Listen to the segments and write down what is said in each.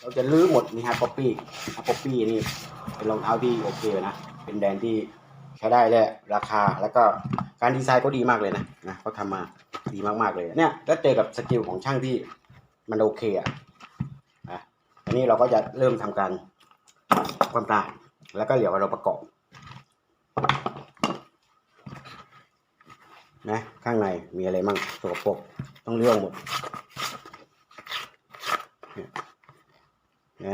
เราจะลื้อหมดนี่ฮะป๊อปปี้ป๊อปปี้นี่เป็นรองเท้าที่โอเคนะ เป็นแบรนด์ที่ใช้ได้และราคาแล้วก็การดีไซน์ก็ดีมากเลยนะนะเขาทำมาดีมากๆเลยเนี่ยแล้วเจอกับสกิลของช่างที่มันโอเคอะนะอันนี้เราก็จะเริ่มทำการความตาแล้วก็เดี๋ยวเราประกอบนะข้างในมีอะไรมั่งสกปรกต้องเรื่องหมดเนี่ย น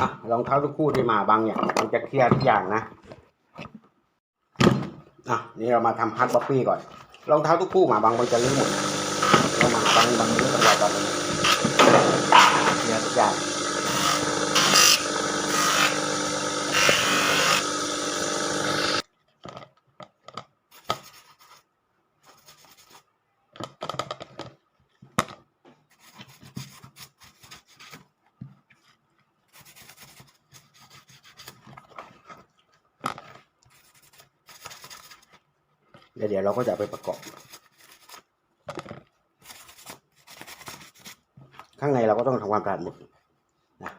อะรองเท้าทุกคู่ที่มาบางเนี่ยมันจะเคลียร์ทุกอย่างนะอะนี่เรามาทำพัดบ๊อบบี้ก่อนรองเท้าทุกคู่มาบางมันจะลื้อหมดเรามาบางบางลื้อตลอดตอนนี้เคลียร์ทุกอย่าง เดี๋ยวเดี๋ยวเราก็จะไปประกอบ ข้างในเราก็ต้องทำความสะอาดหมดนะ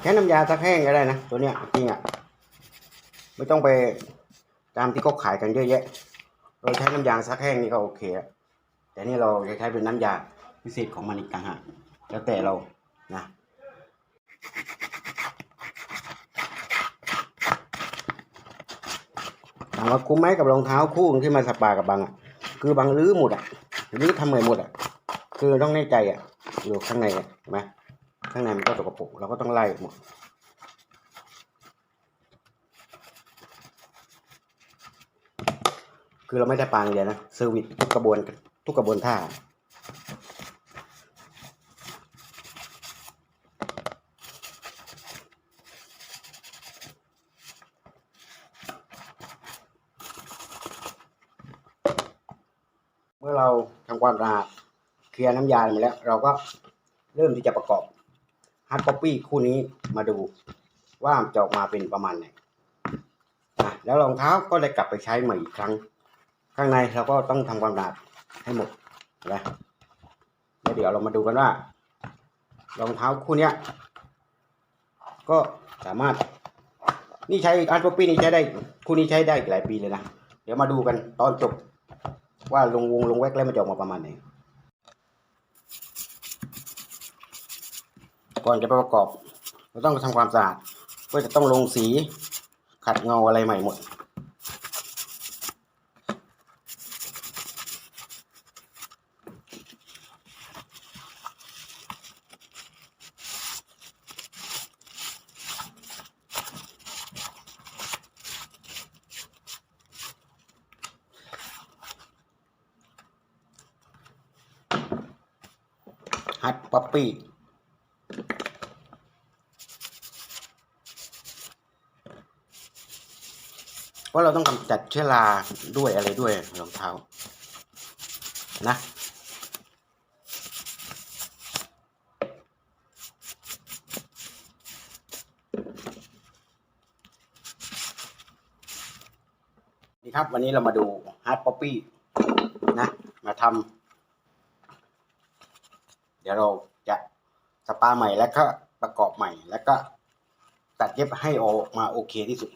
แค่น้ำยาซักแห้งก็ได้นะ ตัวเนี้ยจริงอะไม่ต้องไปตามที่เขาขายกันเยอะแยะ เราใช้น้ำยาซักแห้งนี่ก็โอเคอะ แต่นี่เราจะใช้เป็นน้ำยาพิเศษของมันอีกต่างหากแล้วแต่เรานะถามว่าคุ้มไหมกับรองเท้าคู่ที่มาสปากับบางอะคือบางรื้อหมดอะรื้อทำใหม่หมดอะ คือต้องแน่ใจอะอยู่ข้างในอะเห็นไหมข้างในมันก็สกปรกเราก็ต้องไล่หมดคือเราไม่ได้ปางเดียวนะเซอร์วิสทุกกระบวนการ ทุกกระบวนท่า เมื่อเราทำความสะอาดเคลียร์น้ำยามาแล้ว เราก็เริ่มที่จะประกอบฮาร์ด c อ p ปี้คู่นี้มาดูว่าจะออกมาเป็นประมาณไหนแล้วรองเท้าก็ได้กลับไปใช้ใหม่อีกครั้ง ข้างในเราก็ต้องทำความสะอาด ให้หมดนะแล้วเดี๋ยวเรามาดูกันว่ารองเท้าคู่นี้ก็สามารถ นี่ใช้อาร์ตป๊อปปี้นี่ใช้ได้คู่นี้ใช้ได้หลายปีเลยนะเดี๋ยวมาดูกันตอนจบ ว่าลงวงลงแวกแล้วมันจะออกมาประมาณไหนก่อนจะไปประกอบ เราต้องทำความสะอาดก็จะต้องลงสีขัดเงาอะไรใหม่หมด ฮัตป๊อปปี้เพราะเราต้องกำจัดเชื้อราด้วยอะไรด้วยรองเท้านะนี่ครับวันนี้เรามาดูฮาร์ดป๊อปปี้นะ มาทำ ดี๋ยวเราจะสปาใหม่แล้วก็ประกอบใหม่แล้วก็ตัดเย็บให้ออกมาโอเคที่สุด